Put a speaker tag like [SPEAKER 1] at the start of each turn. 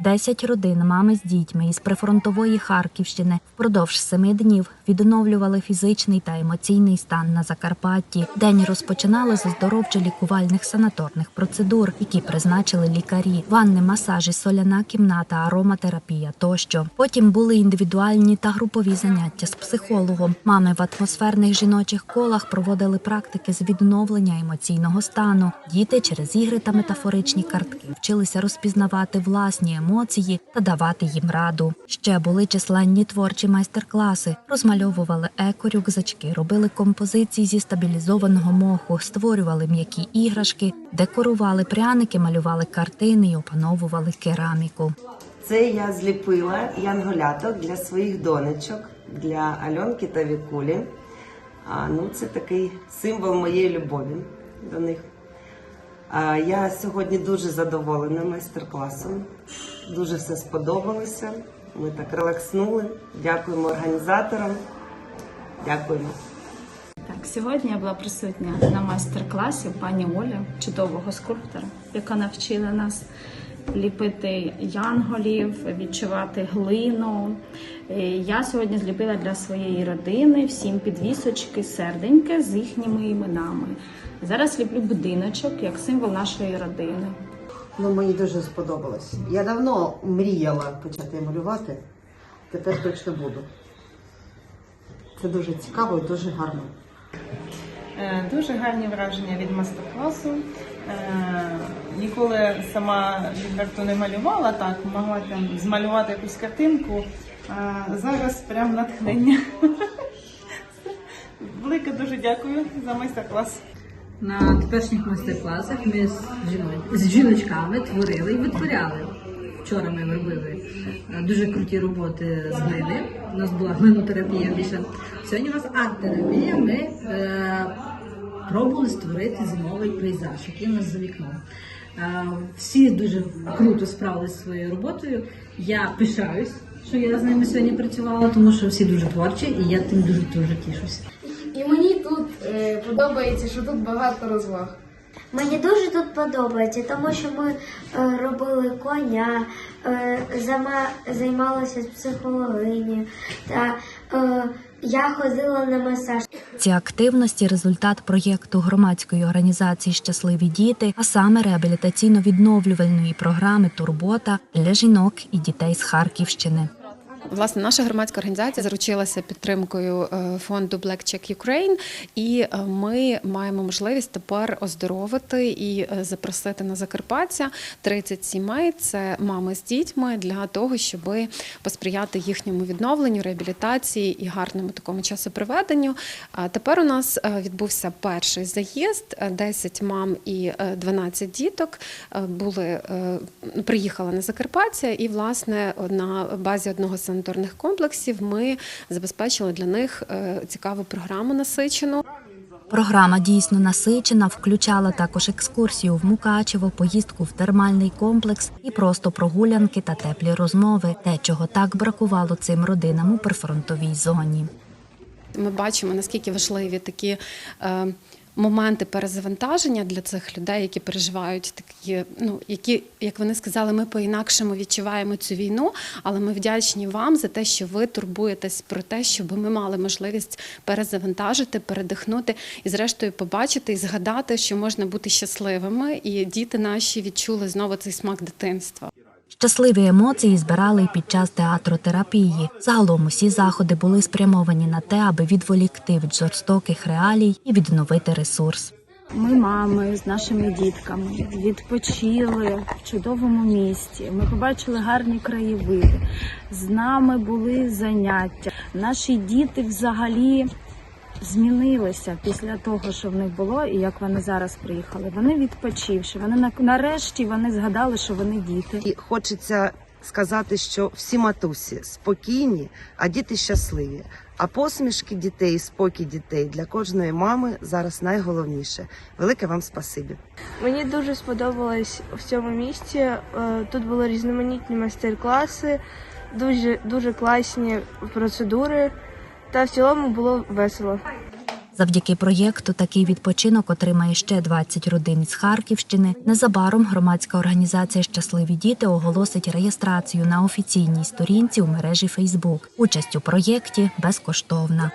[SPEAKER 1] Десять родин, мами з дітьми із прифронтової Харківщини впродовж семи днів відновлювали фізичний та емоційний стан на Закарпатті. День розпочинали з оздоровчо-лікувальних санаторних процедур, які призначили лікарі, ванни, масажі, соляна кімната, ароматерапія тощо. Потім були індивідуальні та групові заняття з психологом. Мами в атмосферних жіночих колах проводили практики з відновлення емоційного стану. Діти через ігри та метафоричні картки вчилися розпізнавати власні емоції та давати їм раду. Ще були численні творчі майстер-класи, розмальовували еко-рюкзачки, робили композиції зі стабілізованого моху, створювали м'які іграшки, декорували пряники, малювали картини і опановували кераміку.
[SPEAKER 2] Це я зліпила янголяток для своїх донечок, для Альонки та Вікулі. А, ну, це такий символ моєї любові до них. А, я сьогодні дуже задоволена майстер-класом. Дуже все сподобалося. Ми так релакснули. Дякуємо організаторам. Дякуємо.
[SPEAKER 3] Так, сьогодні я була присутня на майстер-класі пані Олі, чудового скульптора, яка навчила нас ліпити янголів, відчувати глину. Е, Я сьогодні зліпила для своєї родини всім підвісочки, серденьки з їхніми іменами. Зараз ліплю будиночок як символ нашої родини.
[SPEAKER 4] Ну, мені дуже сподобалось. Я давно мріяла почати малювати, тепер точно буду. Це дуже цікаво і дуже гарно.
[SPEAKER 5] Е, Дуже гарні враження від майстер-класу. Е, Ніколи сама відверто не малювала так, могла там змалювати якусь картинку. А зараз прям натхнення. Велике дуже дякую за майстер-клас.
[SPEAKER 6] На теперішніх майстер-класах ми з жіночками творили і витворяли. Вчора ми робили е, дуже круті роботи з глини. У нас була глинотерапія більше. Сьогодні у нас арт-терапія. Ми е, пробували створити зимовий пейзаж, який у нас за вікном. Е, всі дуже круто справилися зі своєю роботою. Я пишаюсь, що я з ними сьогодні працювала, тому що всі дуже творчі, і я тим дуже дуже тішуся.
[SPEAKER 7] І мені тут е, подобається, що тут багато розваг.
[SPEAKER 8] Мені дуже тут подобається, тому що ми е, робили коня, е, зама, займалися з психологині, та е, я ходила на масаж.
[SPEAKER 1] Ці активності результат проєкту громадської організації Щасливі діти, а саме реабілітаційно-відновлювальної програми Турбота для жінок і дітей з Харківщини.
[SPEAKER 9] Власне, наша громадська організація заручилася підтримкою е, фонду Black Check Ukraine, і е, ми маємо можливість тепер оздоровити і е, запросити на Закарпаття 30 сімей. Це мами з дітьми для того, щоб посприяти їхньому відновленню, реабілітації і гарному такому часоприведенню. Тепер у нас відбувся перший заїзд. Е, 10 мам і е, 12 діток були приїхали на Закарпаття, і власне на базі одного з санаторних комплексів ми забезпечили для них е, цікаву програму насичену.
[SPEAKER 1] Програма дійсно насичена, включала також екскурсію в Мукачево, поїздку в термальний комплекс і просто прогулянки та теплі розмови, те, чого так бракувало цим родинам у прифронтовій зоні.
[SPEAKER 9] Ми бачимо наскільки важливі такі. Моменти перезавантаження для цих людей, які переживають такі, ну які, як вони сказали, ми по-інакшому відчуваємо цю війну, але ми вдячні вам за те, що ви турбуєтесь про те, щоб ми мали можливість перезавантажити, передихнути і, зрештою, побачити і згадати, що можна бути щасливими, і діти наші відчули знову цей смак дитинства.
[SPEAKER 1] Щасливі емоції збирали і під час театротерапії. Загалом усі заходи були спрямовані на те, аби відволікти від жорстоких реалій і відновити ресурс.
[SPEAKER 3] Ми мами з нашими дітками відпочили в чудовому місті. Ми побачили гарні краєвиди. З нами були заняття. Наші діти взагалі змінилися після того, що в них було, і як вони зараз приїхали. Вони відпочивши. Вони нарешті вони згадали, що вони діти.
[SPEAKER 2] І хочеться сказати, що всі матусі спокійні, а діти щасливі. А посмішки дітей, спокій дітей для кожної мами зараз найголовніше. Велике вам спасибі.
[SPEAKER 7] Мені дуже сподобалось в цьому місці. Е, Тут були різноманітні майстер-класи, дуже, дуже класні процедури, та в цілому було весело.
[SPEAKER 1] Завдяки проєкту такий відпочинок отримає ще 20 родин з Харківщини. Незабаром громадська організація Щасливі діти оголосить реєстрацію на офіційній сторінці у мережі Фейсбук. Участь у проєкті безкоштовна.